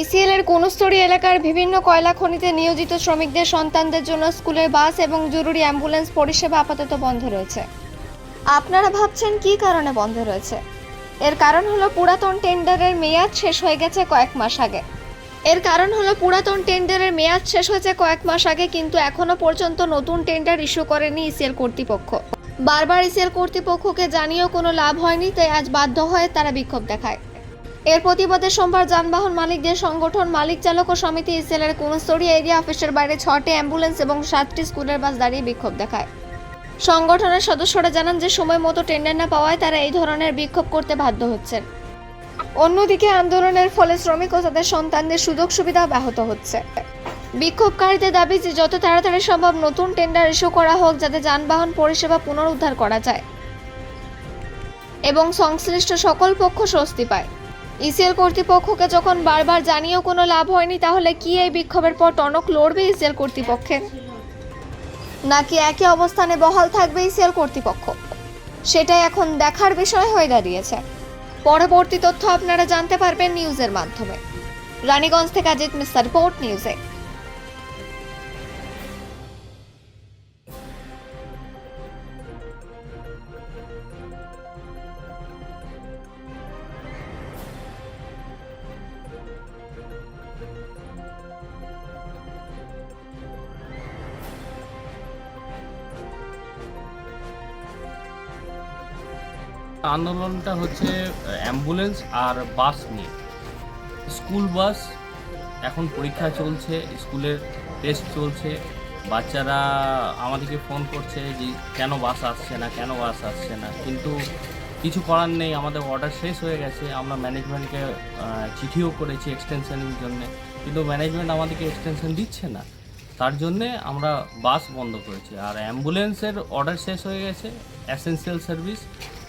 ECL এর এলাকার বিভিন্ন কয়লা খনিতে নিয়োজিত শ্রমিকদের সন্তানদের জন্য স্কুলের বাস এবং জরুরি অ্যাম্বুলেন্স পরিষেবা আপাতত বন্ধ রয়েছে। আপনারা ভাবছেন কী কারণে বন্ধ রয়েছে? এর কারণ হলো পুরাতন টেন্ডারের মেয়াদ শেষ হয়ে গেছে কয়েক মাস আগে। এর কারণ হলো পুরাতন টেন্ডারের মেয়াদ শেষ হয়েছে কয়েক মাস আগে, কিন্তু এখনও পর্যন্ত নতুন টেন্ডার ইস্যু করেনি ইসিএল কর্তৃপক্ষ। বারবার ইসিএল কর্তৃপক্ষকে জানিয়েও কোনো লাভ হয়নি, তাই আজ বাধ্য হয়ে তারা বিক্ষোভ দেখায়। এর প্রতিবাদে সোমবার যানবাহন মালিকদের সংগঠন মালিক চালক ও সমিতি ইসিএলের কোনস্তরী এরিয়া অফিসের বাইরে ছটি অ্যাম্বুলেন্স এবং সাতটি স্কুলের বাস দাঁড়িয়ে বিক্ষোভ দেখায়। সংগঠনের সদস্যরা জানান যে সময় মতো টেন্ডার না পাওয়ায় তারা এই ধরনের বিক্ষোভ করতে বাধ্য হচ্ছেন। অন্যদিকে আন্দোলনের ফলে শ্রমিক ও তাদের সন্তানদের সুযোগ সুবিধা ব্যাহত হচ্ছে। বিক্ষোভকারীদের দাবি যে যত তাড়াতাড়ি সম্ভব নতুন টেন্ডার ইস্যু করা হোক যাতে যানবাহন পরিষেবা পুনরুদ্ধার করা যায় এবং সংশ্লিষ্ট সকল পক্ষ স্বস্তি পায়। ইসিএল কর্তৃপক্ষকে যখন বারবার জানিয়েও কোনো লাভ হয়নি, তাহলে কি এই বিক্ষোভের পর টনক লড়বে ইসিএল কর্তৃপক্ষে? নাকি একই অবস্থানে বহাল থাকবে ইসিএল কর্তৃপক্ষ? সেটাই এখন দেখার বিষয় হয়ে দাঁড়িয়েছে। পরবর্তী তথ্য আপনারা জানতে পারবেন নিউজের মাধ্যমে। রানীগঞ্জ থেকে আজিত মিস্টার রিপোর্ট, নিউজে। আন্দোলনটা হচ্ছে অ্যাম্বুলেন্স আর বাস নিয়ে। স্কুল বাস এখন পরীক্ষা চলছে স্কুলের টেস্ট চলছে। বাচ্চারা আমাদেরকে ফোন করছে যে, কেন বাস আসছে না, কেন বাস আসছে না? কিন্তু কিছু করার নেই, আমাদের অর্ডার শেষ হয়ে গেছে। আমরা ম্যানেজমেন্টকে চিঠিও করেছি এক্সটেনশনের জন্য। কিন্তু ম্যানেজমেন্ট আমাদেরকে এক্সটেনশন দিচ্ছে না। তার জন্যে আমরা বাস বন্ধ করেছি। আর অ্যাম্বুলেন্সের অর্ডার শেষ হয়ে গেছে অ্যাসেন্সিয়াল সার্ভিস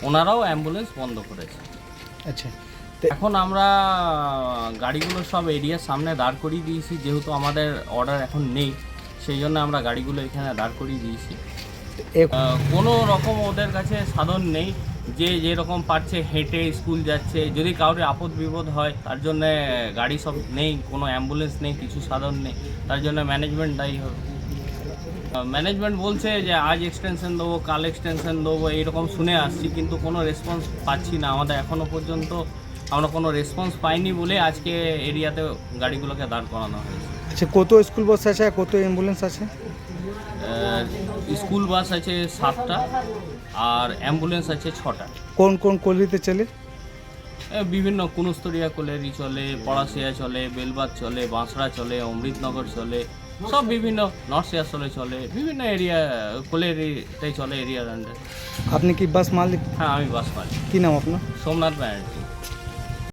ওনারাও অ্যাম্বুলেন্স বন্ধ করেছে। আচ্ছা। এখন আমরা গাড়িগুলো সব এরিয়ার সামনে দাঁড় করিয়ে দিয়েছি যেহেতু আমাদের অর্ডার এখন নেই সেই জন্য আমরা গাড়িগুলো এখানে দাঁড় করিয়ে দিয়েছি। কোনো রকম ওদের কাছে সাধন নেই যে যেরকম পারছে হেঁটে স্কুল যাচ্ছে। যদি কাউরে আপদ বিপদ হয় তার জন্য গাড়ি সব নেই কোনো অ্যাম্বুলেন্স নেই কিছু সাধন নেই তার জন্য ম্যানেজমেন্ট দায়ী হবে ম্যানেজমেন্ট বলছে যে আজ এক্সটেনশন দেবো কাল এক্সটেনশন দেবো। এইরকম শুনে আসছি কিন্তু কোনো রেসপন্স পাচ্ছি না। আমাদের এখনও পর্যন্ত আমরা কোনো রেসপন্স পাইনি বলে আজকে এরিয়াতে গাড়িগুলোকে দাঁড় করানো হয়েছে। আচ্ছা কত স্কুল বাস আছে কত অ্যাম্বুলেন্স আছে? স্কুল বাস আছে সাতটা আর অ্যাম্বুলেন্স আছে ছটা। কোন কোন কলিতে চলে? বিভিন্ন কুনুস্তরিয়া কোলেরি চলে পড়াশিয়া চলে বেলবাদ চলে বাঁশড়া চলে অমৃতনগর চলে সব বিভিন্ন নর্থ চলে চলে বিভিন্ন এরিয়া কোলেরিতে চলে এরিয়ার আন্ডার আপনি কি বাস মালিক? হ্যাঁ আমি বাস মালিক। কি নাম আপনার? সোমনাথ ব্যানার্জি।